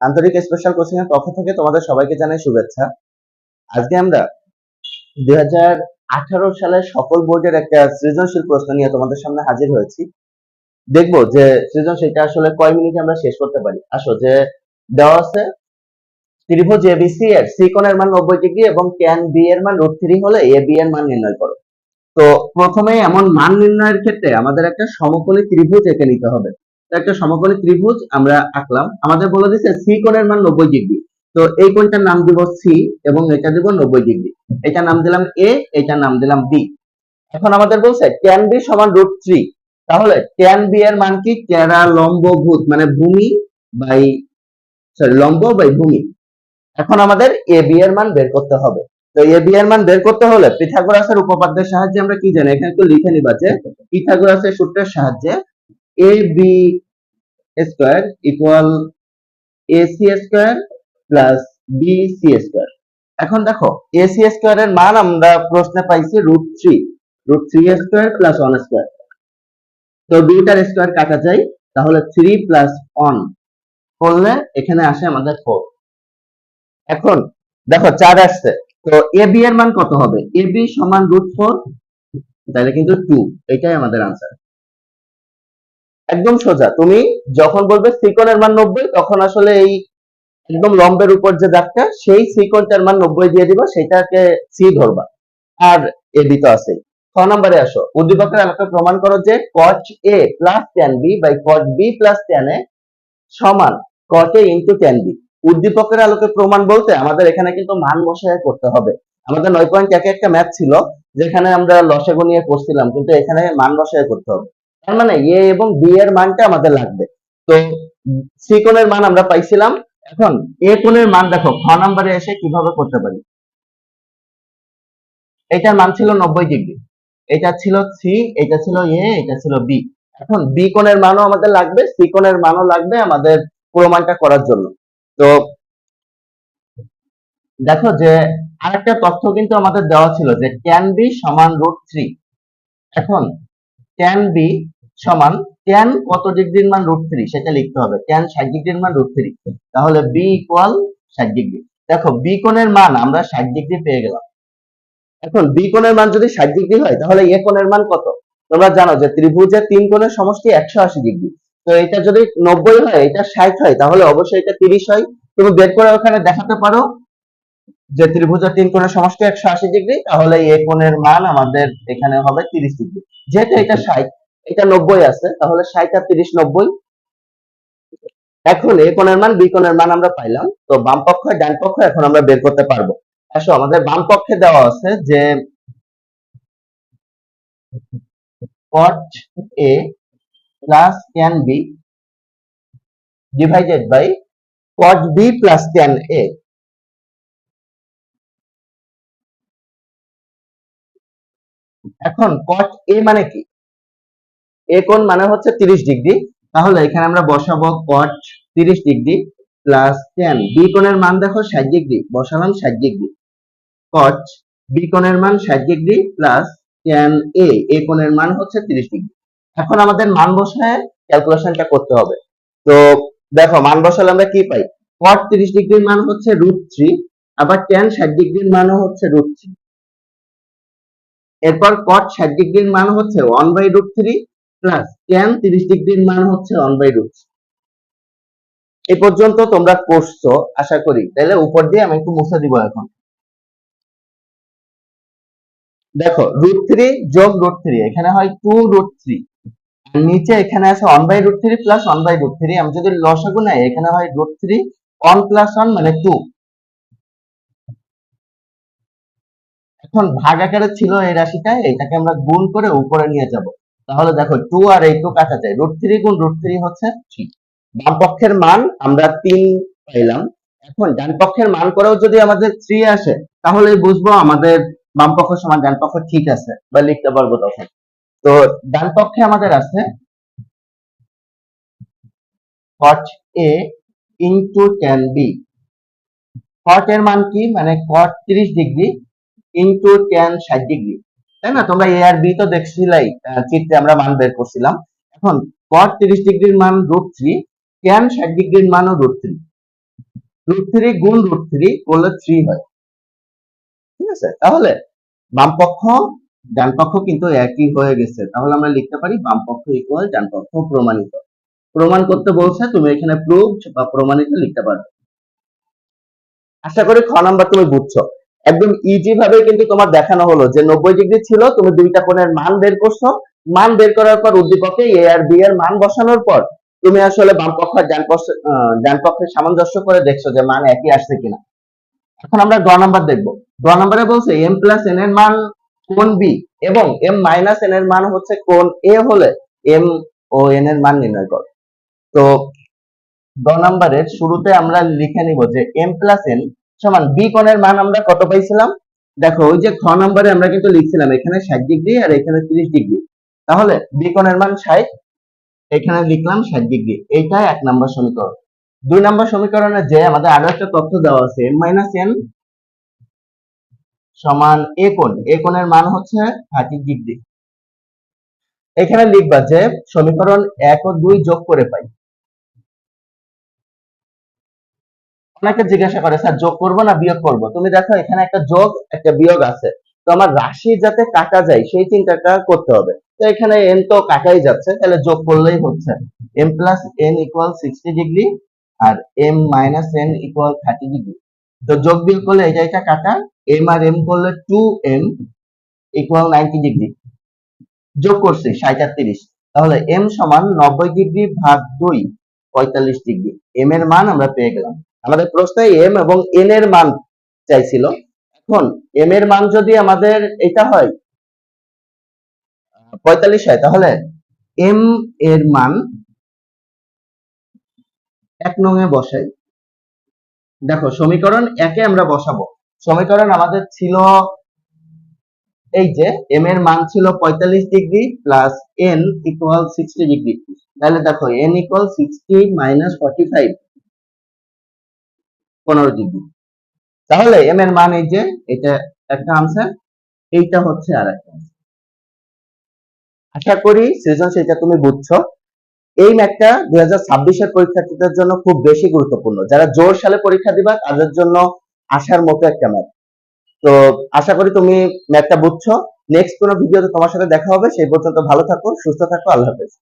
আন্তরিক special coaching এর পক্ষ থেকে তোমাদের সবাইকে জানাই শুভেচ্ছা। আজকে আমরা দুই হাজার আঠারো সালের সকল বোর্ডের একটা সৃজনশীল প্রশ্ন নিয়ে তোমাদের সামনে হাজির হয়েছি। দেখব যে সৃজনশীলটা আসলে কয় মিনিটে আমরা শেষ করতে পারি। আসো, যে দেওয়া আছে, ত্রিভুজ এবিসি এর সি কোণের মান নব্বই ডিগ্রি এবং ট্যান বি এর মান রুট থ্রি হলে এ বি এর মান নির্ণয় করো। তো প্রথমে এমন মান নির্ণয়ের ক্ষেত্রে আমাদের একটা সমকোণী ত্রিভুজ এঁকে নিতে হবে। একটা সমকোণী ত্রিভুজ আমরা আঁকলাম। আমাদের বলে দিচ্ছে সি কোণের মান নব্বই ডিগ্রি। তো এই কোণটার নাম দিব সি এবং এটা দিব নব্বই ডিগ্রি। এটা নাম দিলাম এ এটা নাম দিলাম বি এখন আমাদের বলছে ট্যান বি সমান রুট থ্রি তাহলে ট্যান বি এর মান কি? টেরা লম্ব ভূত মানে ভূমি বাই সরি লম্ব বাই ভূমি। এখন আমাদের এ বি এর মান বের করতে হবে। তো এ বি এর মান বের করতে হলে পিথাগোরাসের উপপাদ্যের সাহায্যে আমরা কি জানি? এখানে একটু লিখে নিবা যে পিথাগোরাসের সূত্রের সাহায্যে A B square equal A C square plus B C square এখন দেখো এ সি স্কোয়ার এর মান আমরা প্রশ্নে পাইছি root three root three square plus one square তো দুইটার স্কোয়ার কাটা যায়, তাহলে থ্রি প্লাস ওয়ান করলে এখানে আসে আমাদের ফোর এখন দেখো, চার আসছে। তো এ বি এর মান কত হবে? এ বি সমান রুট ফোর তাহলে কিন্তু টু এটাই আমাদের আনসার একদম সোজা। তুমি যখন বলবে সিকনের মান নব্বই, তখন আসলে এই একদম লম্বের উপর যে দাগটা, সেই সিকনটার মান নব্বই দিয়ে দিবা, সেটাকে সি ধরবা। আর এ তো আছে ছ নম্বরে আসো। উদ্দীপকের আমাকে প্রমাণ করো যে cot A plus tan B by cot B plus tan A সমান cot A into tan B উদ্দীপকের আলোকে প্রমাণ বলতে আমাদের এখানে কিন্তু মান বসায় করতে হবে। আমাদের নয় পয়েন্ট একে একটা ম্যাথ ছিল, যেখানে আমরা লসাগু নিয়ে করছিলাম, কিন্তু এখানে মান বসায় করতে হবে। তার মানে এ এবং বি এর মানটা আমাদের লাগবে। তো সি কোণের মান আমরা পাইছিলাম, এখন এ কোণের মান দেখো খ নম্বরে এসে কীভাবে করতে পারি? এটার মান ছিল নব্বই ডিগ্রি। এটা ছিল সি এটা ছিল এ এটা ছিল বি এখন বি কোণের মানও আমাদের লাগবে সি কোণের মানও লাগবে আমাদের প্রমাণটা করার জন্য। তো দেখো যে আরেকটা তথ্য কিন্তু আমাদের দেওয়া ছিল যে ট্যান বি সমান রুট থ্রি এখন ট্যান বি সমান ট্যান কত ডিগ্রির মান রুট থ্রি সেটা লিখতে হবে। ট্যান ষাট ডিগ্রির মান রুট থ্রি তাহলে বি ইকুয়াল ষাট ডিগ্রি। দেখো বি কোণের মান আমরা ষাট ডিগ্রি পেয়ে গেলাম। এখন বি কোণের মান যদি ষাট ডিগ্রি হয়, তাহলে এ কোণের মান কত? তোমরা জানো যে ত্রিভুজের তিন কোণের সমষ্টি একশো আশি ডিগ্রি। তো এটা যদি নব্বই হয়, এটা ষাট হয়, তাহলে অবশ্যই এটা তিরিশ হয়। তুমি বের করে ওখানে দেখাতে পারো। যে ত্রিভুজের তিন কোণের সমষ্টি একশো আশি ডিগ্রি, তাহলে এ কোণের মান আমাদের এখানে হবে তিরিশ ডিগ্রি। যেহেতু এটা ষাট, এটা নব্বই আছে, তাহলে ষাট আর তিরিশ নব্বই। এখন এ কোণের মান, বি কোণের মান আমরা পাইলাম। তো বাম পক্ষ ডান পক্ষ এখন আমরা বের করতে পারব। আসো, আমাদের বাম পক্ষে দেওয়া আছে যে cot a plus tan b divided by cot b plus tan a এখন cot a মানে কি? A কোণ মানে হচ্ছে 30 ডিগ্রি। তাহলে এখানে আমরা বসাবো cot 30 degree plus tan b কোণের মান দেখো 60 ডিগ্রি, বসালাম 60 ডিগ্রি। cot b কোণের মান 60 degree plus tan a a কোণের মান হচ্ছে 30 ডিগ্রি। এখন আমাদের মান বসায় ক্যালকুলেশনটা করতে হবে। তো দেখো, মান বসালে আমরা কি পাই? cot 30 ডিগ্রির মান হচ্ছে √3 আবার tan 60 ডিগ্রির মানও হচ্ছে √3 এরপর cot 60 ডিগ্রির মান হচ্ছে 1 বাই √3 প্লাস tan 30 ডিগ্রির মান হচ্ছে 1 বাই √3 এই পর্যন্ত তোমরা করছ, আশা করি। তাহলে উপর দিয়ে আমি একটু মুছে দিব এখন। দেখো রুট থ্রি যোগ রুট থ্রি এখানে হয় টু রুট থ্রি নিচে এখানে আছে one by root three plus one by root three আমি যদি লসাগু নেই, এখানে হয় root three one plus one মানে টু এখন ভাগ আকারে ছিল এই রাশিটা, এটাকে আমরা গুণ করে উপরে নিয়ে যাব। তাহলে দেখো টু আর এই টু কাটা যায় রুট থ্রি গুণ রুট থ্রি হচ্ছে থ্রি বাম পক্ষের মান আমরা তিন পাইলাম। এখন ডান পক্ষের মান করেও যদি আমাদের থ্রি আসে তাহলে বুঝব আমাদের বাম পক্ষ সমান ডান পক্ষ ঠিক আছে, বা লিখতে পারব তখন। তো ডান পক্ষে আমাদের আছে cot a into tan b cot এর মান কি? মানে cot 30 degree into tan 60 degree তাই না? তোমরা a আর b তো দেখছিলাই চিত্রে আমরা মান বের করছিলাম। এখন, cot 30 ডিগ্রির মান √3 tan 60 ডিগ্রির মানও √3 রুট থ্রি গুণ রুট থ্রি করলে থ্রি হয়। ঠিক আছে? তাহলে বাম পক্ষ ডান পক্ষ কিন্তু একই হয়ে গেছে। তাহলে আমরা লিখতে পারি বাম পক্ষ ইকুয়াল ডান পক্ষ প্রমাণিত। প্রমাণ করতে বলছে, তুমি এখানে প্রুভড বা প্রমাণিত লিখতে পারবে। আশা করি খ নাম্বার তুমি বুঝছ। একদম ইজি ভাবে কিন্তু তোমার দেখানো হলো যে নব্বই ডিগ্রি ছিল, তুমি দুইটা কোণের মান বের করছ। মান বের করার পর উদ্দীপকে এ আর বি এর মান বসানোর পর, তুমি আসলে বাম পক্ষ আর ডান পক্ষ ডান পক্ষের সামঞ্জস্য করে দেখছ যে মান একই আসছে কিনা। এখন আমরা গ নাম্বার দেখব। গ নাম্বারে বলছে এম প্লাস এন এর মান কোন বি এবং এম মাইনাস এন এর মান হচ্ছে কোন এ হলে এম ও এন এর মান নির্ণয় কর। তো গ নাম্বারের শুরুতে আমরা লিখে নিব যে এম প্লাস এন সমান বি কোণের মান আমরা কত পাইছিলাম? দেখো, ওই যে খ নম্বরে আমরা কিন্তু লিখছিলাম, এখানে ষাট ডিগ্রি আর এখানে তিরিশ ডিগ্রি। তাহলে বি কোণের মান ষাট, এখানে লিখলাম ষাট ডিগ্রি। এইটাই এক নম্বর সমীকরণ। দুই নম্বর সমীকরণে যে আমাদের আরও একটা তথ্য দেওয়া আছে এম মাইনাস এন সমান এ কোণ। এ কোণের মান হচ্ছে থার্টি ডিগ্রি। এখানে লিখবা যে সমীকরণ এক ও দুই যোগ করে পাই। অনেকে জিজ্ঞাসা করে, স্যার, যোগ করব না বিয়োগ করব? তুমি দেখো, এখানে একটা যোগ, একটা বিয়োগ আছে। তো আমার রাশি যাতে কাটা যায়, সেই চিন্তাটা করতে হবে। তো এখানে এন তো কাটাই যাচ্ছে, তাহলে যোগ করলেই হচ্ছে। M plus N equal sixty degree আর M minus N equal thirty degree তো যোগ বিয়োগ করলে এই জায়গাটা কাটা এম আর এম করলে two M equal ninety degree যোগ করছি, ষাট আর তিরিশ। তাহলে এম সমান নব্বই ডিগ্রি ভাগ দুই, পঁয়তাল্লিশ ডিগ্রি এম এর মান আমরা পেয়ে গেলাম। আমাদের প্রশ্নে এম এবং এন এর মান চাইছিল। এখন এম এর মান যদি আমাদের এটা হয় পঁয়তাল্লিশ হয়, তাহলে এম এর মান এক নঙে বসাই। দেখো, সমীকরণ একে আমরা বসাবো। সমীকরণ আমাদের ছিল এই যে এম এর মান ছিল পঁয়তাল্লিশ degree plus N equal sixty degree. তাহলে দেখো N equal sixty minus forty five পনেরো ডিগ্রি। তাহলে এম এর মান এই যে, এটা একটা আনসার এইটা হচ্ছে আর একটা আশা করি সৃজনশীলটা তুমি বুঝছ। এই ম্যাথটা দুই হাজার ছাব্বিশের পরীক্ষার্থীদের জন্য খুব বেশি গুরুত্বপূর্ণ। যারা জোর সালে পরীক্ষা দিবা, তাদের জন্য আসার মতো একটা ম্যাথ তো আশা করি তুমি ম্যাথটা বুঝছ। নেক্সট কোনো ভিডিওতে তোমার সাথে দেখা হবে। সেই পর্যন্ত ভালো থাকো, সুস্থ থাকো, আল্লাহ হাফেজ।